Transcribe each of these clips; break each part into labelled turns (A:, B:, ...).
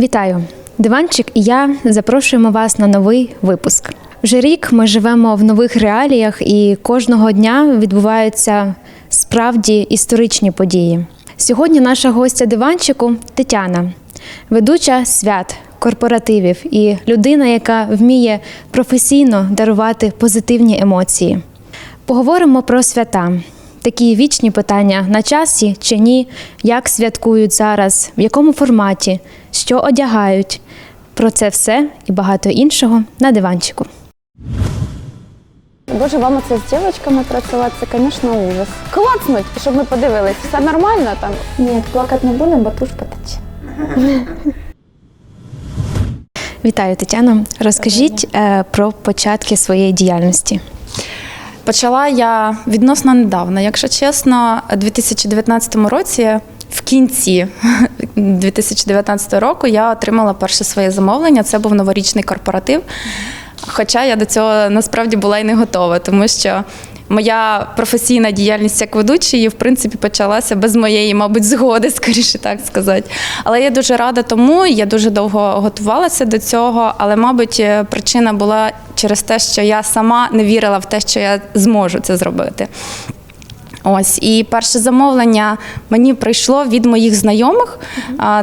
A: Вітаю! Диванчик і я запрошуємо вас на новий випуск. Вже рік ми живемо в нових реаліях, і кожного дня відбуваються справді історичні події. Сьогодні наша гостя диванчику Тетяна, ведуча свят, корпоративів і людина, яка вміє професійно дарувати позитивні емоції. Поговоримо про свята. Такі вічні питання на часі чи ні, як святкують зараз, в якому форматі, що одягають. Про це все і багато іншого на диванчику.
B: Боже, вам оце з дівчатками працювати, це, звісно, ужас. Клацнуть, щоб ми подивились, все нормально там.
C: Ні, плакати не будемо, бо туш потече.
A: Вітаю, Тетяно. Розкажіть е, про початки своєї діяльності.
D: Почала я відносно недавно. Якщо чесно, у 2019 році, в кінці 2019 року, я отримала перше своє замовлення. Це був новорічний корпоратив. Хоча я до цього насправді була і не готова, тому що моя професійна діяльність як ведучої, в принципі, почалася без моєї, мабуть, згоди, скоріше так сказати. Але я дуже рада тому, я дуже довго готувалася до цього, але, мабуть, причина була через те, що я сама не вірила в те, що я зможу це зробити. Ось і перше замовлення мені прийшло від моїх знайомих.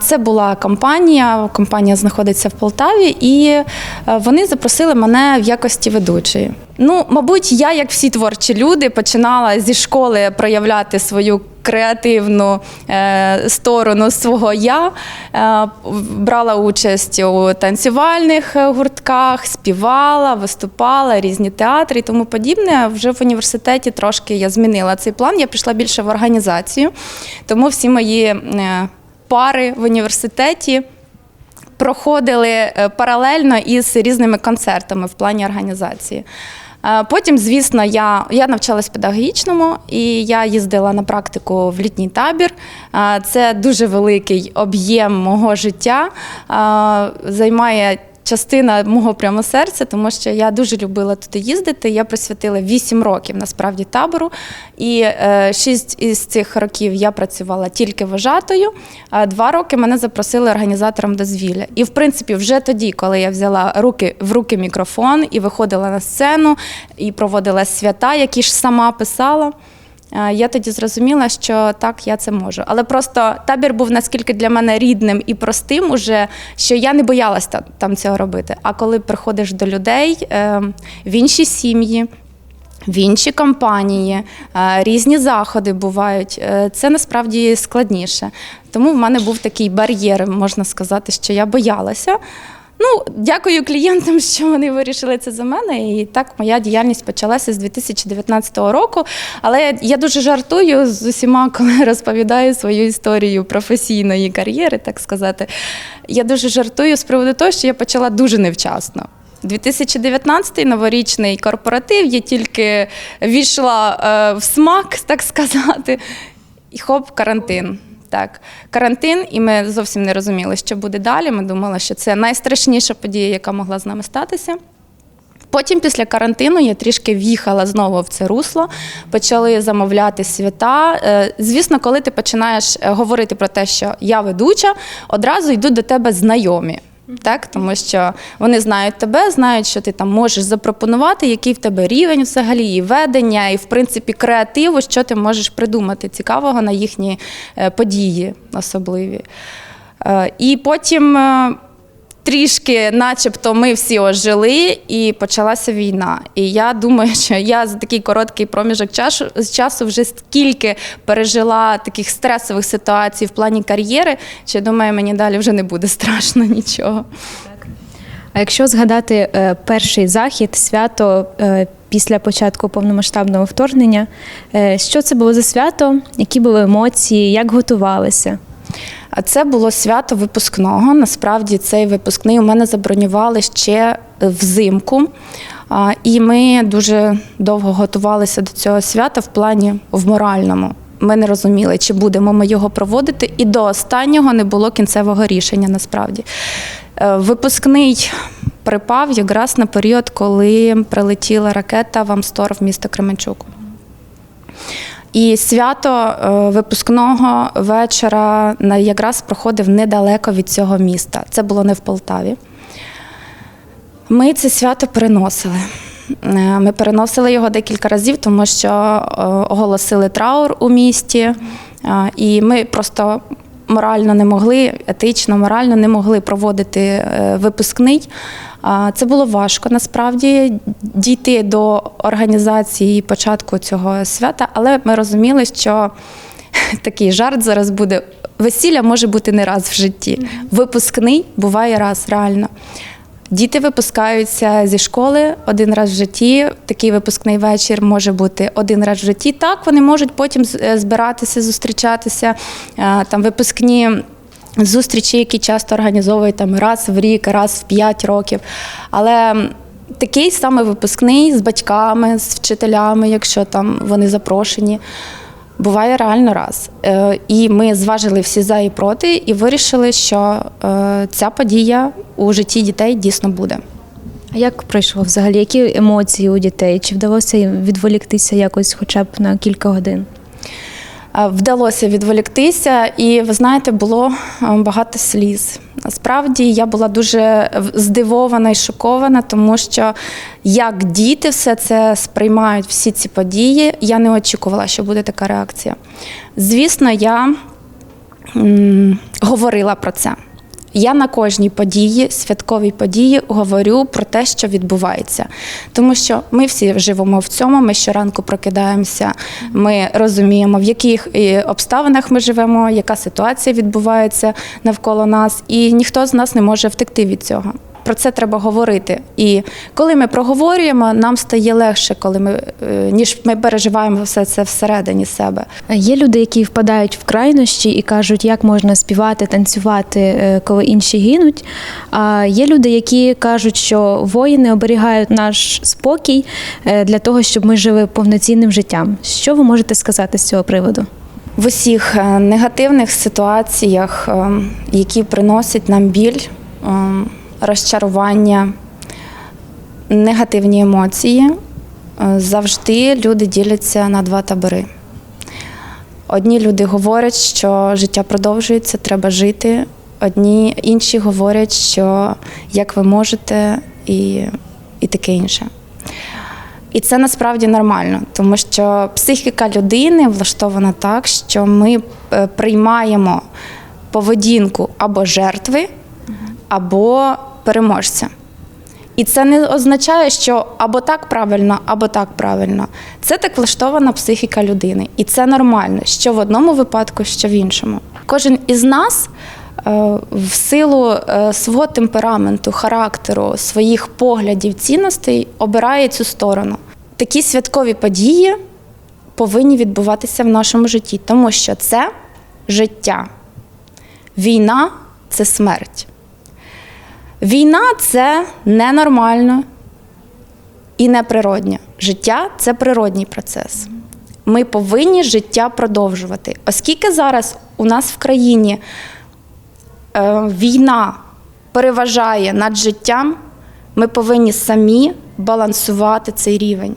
D: Це була компанія. Компанія знаходиться в Полтаві, і е, вони запросили мене в якості ведучої. Ну, мабуть, я, як всі творчі люди, починала зі школи проявляти свою креативну е, сторону свого я. Е, брала участь у танцювальних е, гуртках, співала, виступала, різні театри і тому подібне. Вже в університеті трошки я змінила цей план. Я пішла більше в організацію, тому всі мої пари в університеті проходили паралельно із різними концертами в плані організації. Е, Потім, звісно, я, я навчалась педагогічному і я їздила на практику в літній табір. Е, Це дуже великий об'єм мого життя, е, займає частина мого прямо серця, тому що я дуже любила туди їздити. Я присвятила 8 років насправді табору. І е, 6 із цих років я працювала тільки вожатою. А два роки мене запросили організатором дозвілля. І в принципі, вже тоді, коли я взяла руки в руки мікрофон і виходила на сцену, і проводила свята, які ж сама писала. Е, Я тоді зрозуміла, що так, я це можу. Але просто табір був наскільки для мене рідним і простим, уже, що я не боялась там цього робити. А коли приходиш до людей е, в інші сім'ї, в інші компанії, е, різні заходи бувають. е, Це насправді складніше. Тому в мене був такий бар'єр, можна сказати, що я боялася. Ну, дякую клієнтам, що вони вирішили це за мене. І так моя діяльність почалася з 2019 року. Але я, дуже жартую з усіма, коли розповідаю свою історію професійної кар'єри, так сказати. Я дуже жартую з приводу того, що я почала дуже невчасно. 2019 новорічний корпоратив, я тільки війшла е, в смак, так сказати, і хоп, карантин. Так, карантин, і ми зовсім не розуміли, що буде далі. Ми думали, що це найстрашніша подія, яка могла з нами статися. Потім, після карантину, я трішки в'їхала знову в це русло, почали замовляти свята. Е, Звісно, коли ти починаєш е, говорити про те, що я ведуча, одразу йдуть до тебе знайомі. Так, тому що вони знають тебе, знають, що ти там можеш запропонувати, який в тебе рівень взагалі, і ведення, і в принципі креативу, що ти можеш придумати цікавого на їхні е, події особливі. Е, І потім е, трішки, начебто, ми всі ожили, і почалася війна. І я думаю, що я за такий короткий проміжок часу, вже стільки пережила таких стресових ситуацій в плані кар'єри, що думаю, мені далі вже не буде страшно нічого.
A: А якщо згадати е, перший захід, свято е, після початку повномасштабного вторгнення, е, що це було за свято, які були емоції, як готувалися?
D: А це було свято випускного. Насправді цей випускний у мене забронювали ще взимку. І ми дуже довго готувалися до цього свята в плані в моральному. Ми не розуміли, чи будемо ми його проводити, і до останнього не було кінцевого рішення насправді. Е, Випускний припав якраз на період, коли прилетіла ракета в Амстор в місто Кременчук. І свято е, випускного вечора якраз проходив недалеко від цього міста. Це було не в Полтаві. Ми це свято переносили. Е, Ми переносили його декілька разів, тому що е, оголосили траур у місті, і ми просто морально не могли, етично, морально не могли проводити е, випускний. Це було важко насправді дійти до організації початку цього свята, але ми розуміли, що такий жарт зараз буде. Весілля може бути не раз в житті. Випускний буває раз, реально. Діти випускаються зі школи один раз в житті. Такий випускний вечір може бути один раз в житті. Так, вони можуть потім е, збиратися, зустрічатися. Е, Там випускні зустрічі, які часто організовують там раз в рік, раз в п'ять років. Але такий саме випускний з батьками, з вчителями, якщо там вони запрошені. Буває реально раз. Е, І ми зважили всі за і проти, і вирішили, що е, ця подія у житті дітей дійсно буде.
A: А як пройшло взагалі? Які емоції у дітей? Чи вдалося їм відволіктися якось хоча б на кілька годин?
D: Е, Вдалося відволіктися, і ви знаєте, було е, багато сліз. Насправді я була дуже здивована і шокована, тому що як діти все це сприймають, всі ці події, я не очікувала, що буде така реакція. Звісно, я м, говорила про це. Я на кожній події, святковій події, говорю про те, що відбувається. Тому що ми всі живемо в цьому, ми щоранку прокидаємося, ми розуміємо, в яких е, обставинах ми живемо, яка ситуація відбувається навколо нас, і ніхто з нас не може втекти від цього. Про це треба говорити. І коли ми проговорюємо, нам стає легше, коли ми е, ніж ми переживаємо все це всередині себе.
A: Є люди, які впадають в крайнощі і кажуть, як можна співати, танцювати, е, коли інші гинуть. А є люди, які кажуть, що воїни оберігають наш спокій е, для того, щоб ми жили повноцінним життям. Що ви можете сказати з цього приводу?
D: В усіх негативних ситуаціях, е, які приносять нам біль, е, розчарування, негативні емоції, е, завжди люди діляться на два табори. Одні люди говорять, що життя продовжується, треба жити. Одні інші говорять, що як ви можете, і, і таке інше. І це насправді нормально, тому що психіка людини влаштована так, що ми е, приймаємо поведінку або жертви, або переможця. І це не означає, що або так правильно, або так правильно. Це так влаштована психіка людини. І це нормально, що в одному випадку, що в іншому. Кожен із нас е, в силу е, свого темпераменту, характеру, своїх поглядів, цінностей обирає цю сторону. Такі святкові події повинні відбуватися в нашому житті, тому що це життя. Війна це смерть. Війна це ненормально і неприродньо. Життя це природній процес. Ми повинні життя продовжувати. Оскільки зараз у нас в країні е, війна переважає над життям, ми повинні самі балансувати цей рівень.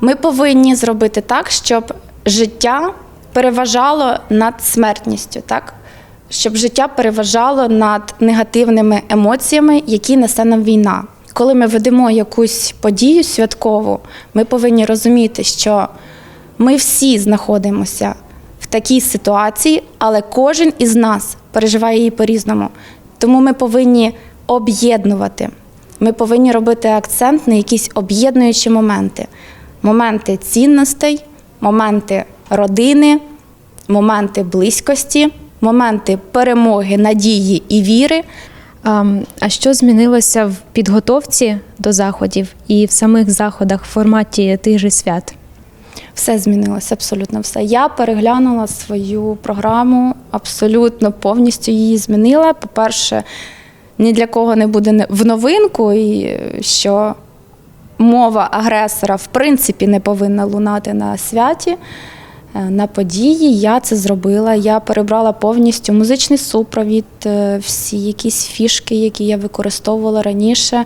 D: Ми повинні зробити так, щоб життя переважало над смертністю, так? Щоб життя переважало над негативними емоціями, які несе нам війна. Коли ми ведемо якусь подію святкову, ми повинні розуміти, що ми всі знаходимося в такій ситуації, але кожен із нас переживає її по-різному. Тому ми повинні об'єднувати. Ми повинні робити акцент на якісь об'єднуючі моменти: моменти цінностей, моменти родини, моменти близькості, моменти перемоги, надії і віри.
A: А, а що змінилося в підготовці до заходів і в самих заходах в форматі тих же свят?
D: Все змінилося, абсолютно все. Я переглянула свою програму, абсолютно повністю її змінила. По-перше, ні для кого не буде в новинку, і що мова агресора в принципі не повинна лунати на святі. Е, На події я це зробила. Я перебрала повністю музичний супровід, е, всі якісь фішки, які я використовувала раніше.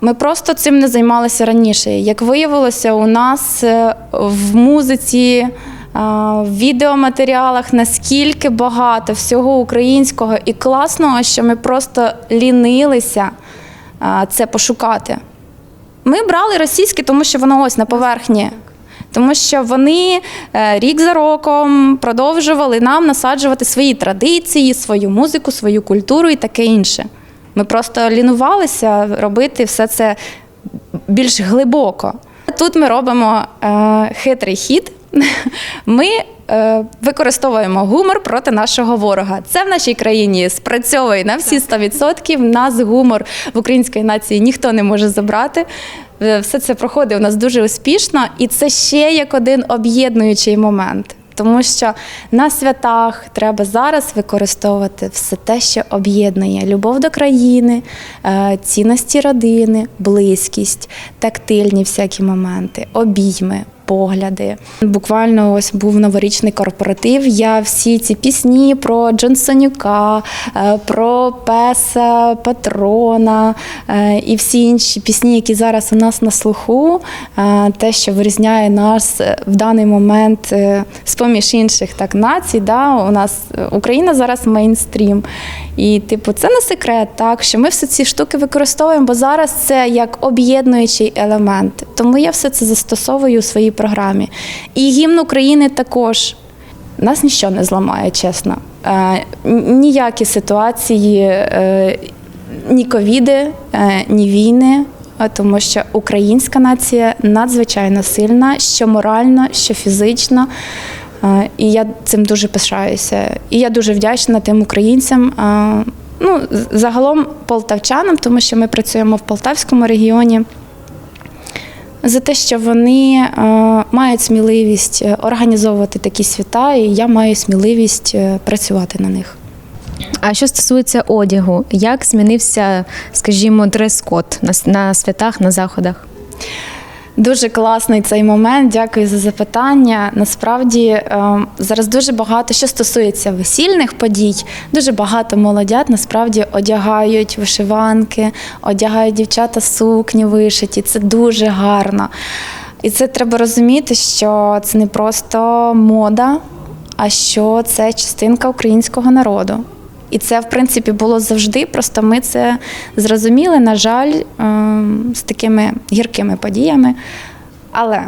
D: Ми просто цим не займалися раніше. Як виявилося, у нас е, в музиці, в відеоматеріалах наскільки багато всього українського і класного, що ми просто лінилися це пошукати. Ми брали російське, тому що воно ось на поверхні. Тому що вони е, рік за роком продовжували нам насаджувати свої традиції, свою музику, свою культуру і таке інше. Ми просто лінувалися робити все це більш глибоко. Тут ми робимо е, хитрий хід. Ми використовуємо гумор проти нашого ворога. Це в нашій країні спрацьовує на всі 100%. Нас гумор в української нації ніхто не може забрати. Е, Все це проходить у нас дуже успішно, і це ще як один об'єднуючий момент. Тому що на святах треба зараз використовувати все те, що об'єднує любов до країни, е, цінності родини, близькість, тактильні всякі моменти, обійми. Погляди. Буквально ось був новорічний корпоратив. Я всі ці пісні про Джонсонюка, е, про Песа, Патрона е, і всі інші пісні, які зараз у нас на слуху, е, те, що вирізняє нас в даний момент е, з-поміж інших так націй. Да? У нас Україна зараз мейнстрім. І, типу, це не секрет, так що ми всі ці штуки використовуємо, бо зараз це як об'єднуючий елемент. Тому я все це застосовую у своїй програмі. І гімн України також. Нас нічого не зламає, чесно. Е, ніякі ситуації, е, ні ковіди, е, ні війни. Тому що українська нація надзвичайно сильна, що морально, що фізично. І я цим дуже пишаюся. І я дуже вдячна тим українцям. Ну, загалом полтавчанам, тому що ми працюємо в Полтавському регіоні за те, що вони е, мають сміливість е, організовувати такі свята, і я маю сміливість е, працювати на них.
A: А що стосується одягу, як змінився, скажімо, дрес-код на, святах, на заходах?
D: Дуже класний цей момент. Дякую за запитання. Насправді е, зараз дуже багато, що стосується весільних подій, дуже багато молодят насправді одягають вишиванки, одягають дівчата сукні вишиті. Це дуже гарно. І це треба розуміти, що це не просто мода, а що це частинка українського народу. І це, в принципі, було завжди. Просто ми це зрозуміли, на жаль, ем, з такими гіркими подіями. Але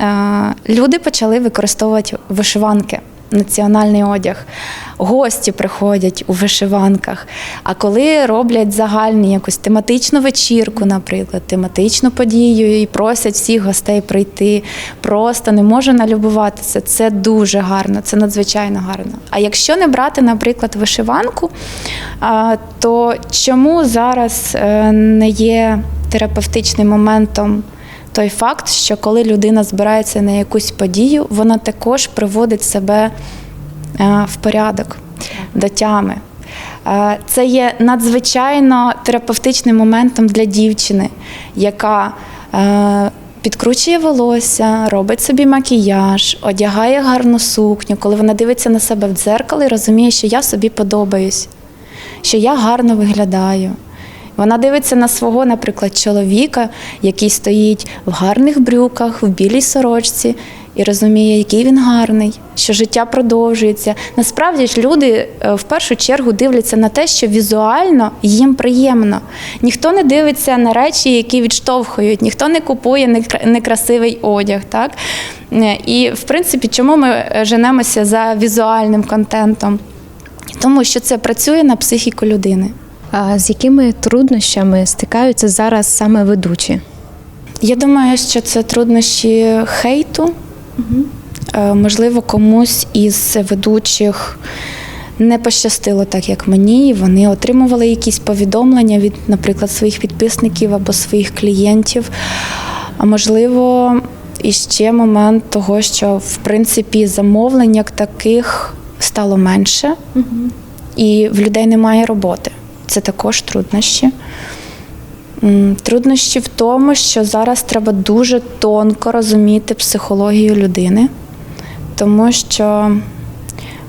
D: е, люди почали використовувати вишиванки, національний одяг. Гості приходять у вишиванках. А коли роблять загальну якусь тематичну вечірку, наприклад, тематичну подію, і просять всіх гостей прийти, просто не можу налюбуватися. Це дуже гарно, це надзвичайно гарно. А якщо не брати, наприклад, вишиванку, то чому зараз е, не є терапевтичним моментом? Той факт, що коли людина збирається на якусь подію, вона також приводить себе е, в порядок до тями. Е, Це є надзвичайно терапевтичним моментом для дівчини, яка е, підкручує волосся, робить собі макіяж, одягає гарну сукню, коли вона дивиться на себе в дзеркало і розуміє, що я собі подобаюсь, що я гарно виглядаю. Вона дивиться на свого, наприклад, чоловіка, який стоїть в гарних брюках, в білій сорочці, і розуміє, який він гарний, що життя продовжується. Насправді ж люди е, в першу чергу дивляться на те, що візуально їм приємно. Ніхто не дивиться на речі, які відштовхують, ніхто не купує некра- некрасивий одяг. Так? Е, І, в принципі, чому ми е, женемося за візуальним контентом? Тому що це працює на психіку людини.
A: А з якими труднощами стикаються зараз саме ведучі?
D: Я думаю, що це труднощі хейту. Е, Можливо, комусь із ведучих не пощастило так, як мені. Вони отримували якісь повідомлення від, наприклад, своїх підписників або своїх клієнтів. А можливо, і ще момент того, що в принципі замовлень як таких стало менше, і в людей немає роботи. Це також труднощі. Труднощі в тому, що зараз треба дуже тонко розуміти психологію людини, тому що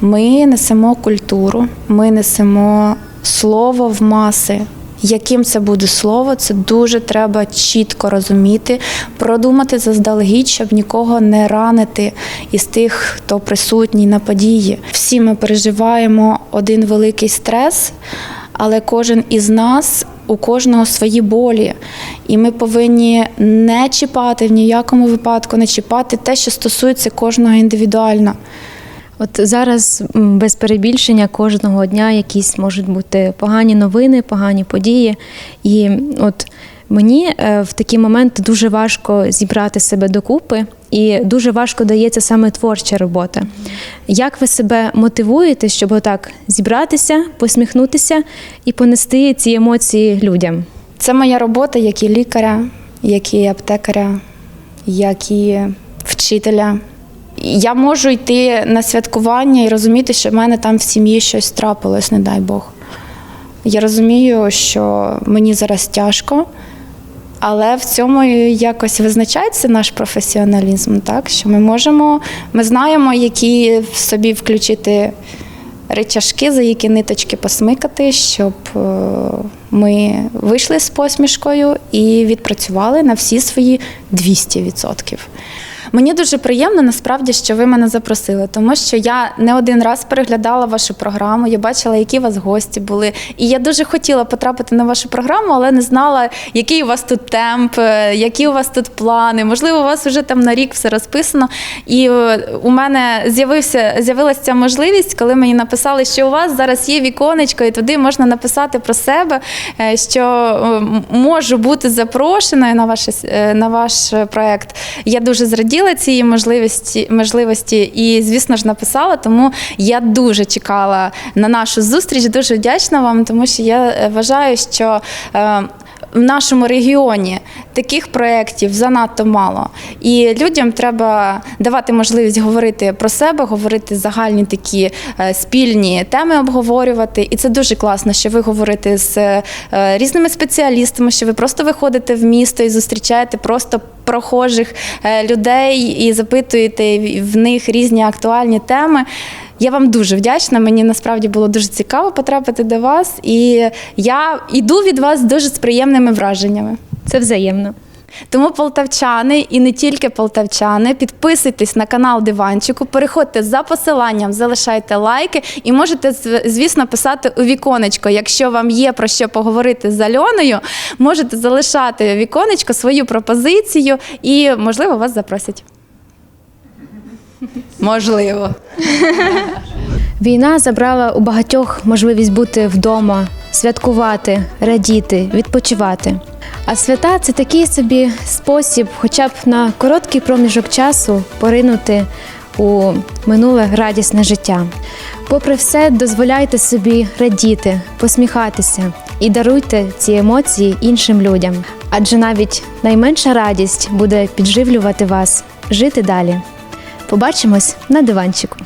D: ми несемо культуру, ми несемо слово в маси, Яким це буде слово, це дуже треба чітко розуміти, продумати заздалегідь, щоб нікого не ранити із тих, хто присутній на події. Всі ми переживаємо один великий стрес, але кожен із нас у кожного свої болі, і ми повинні не чіпати в ніякому випадку, не чіпати те, що стосується кожного індивідуально.
A: От зараз без перебільшення кожного дня якісь можуть бути погані новини, погані події. І от мені е, в такі моменти дуже важко зібрати себе докупи, і дуже важко дається саме творча робота. Як ви себе мотивуєте, щоб отак зібратися, посміхнутися і понести ці емоції людям?
D: Це моя робота як і лікаря, як і аптекаря, як і вчителя. Я можу йти на святкування і розуміти, що в мене там в сім'ї щось трапилось, не дай Бог. Я розумію, що мені зараз тяжко, але в цьому якось визначається наш професіоналізм, так? що ми можемо, ми знаємо, які в собі включити речашки, за які ниточки посмикати, щоб е, ми вийшли з посмішкою і відпрацювали на всі свої 200%. Мені дуже приємно насправді, що ви мене запросили, тому що я не один раз переглядала вашу програму, я бачила, які у вас гості були. І я дуже хотіла потрапити на вашу програму, але не знала, який у вас тут темп, е, які у вас тут плани. Можливо, у вас вже там на рік все розписано. І е, у мене з'явився з'явилася ця можливість, коли мені написали, що у вас зараз є віконечко, і туди можна написати про себе, е, що можу бути запрошеною на ваш, на ваш проект. Я дуже зраділа цієї можливості, можливості і, звісно ж, написала. Тому я дуже чекала на нашу зустріч. Дуже вдячна вам, тому що я е, вважаю, що. В нашому регіоні таких проєктів занадто мало. І людям треба давати можливість говорити про себе, говорити загальні такі е, спільні теми обговорювати. І це дуже класно, що ви говорите з е, різними спеціалістами, що ви просто виходите в місто і зустрічаєте просто прохожих е, людей і запитуєте в них різні актуальні теми. Я вам дуже вдячна. Мені насправді було дуже цікаво потрапити до вас, і я йду від вас дуже з приємними враженнями.
A: Це взаємно.
D: Тому полтавчани і не тільки полтавчани, підписуйтесь на канал Диванчику, переходьте за посиланням, залишайте лайки і можете, звісно, писати у віконечко. Якщо вам є про що поговорити з Альоною, можете залишати віконечко свою пропозицію і, можливо, вас запросять. Можливо.
A: Війна забрала у багатьох можливість бути вдома, святкувати, радіти, відпочивати. А свята це такий собі спосіб, хоча б на короткий проміжок часу поринути у минуле радісне життя. Попри все, дозволяйте собі радіти, посміхатися і даруйте ці емоції іншим людям. Адже навіть найменша радість буде підживлювати вас жити далі. Побачимось на диванчику.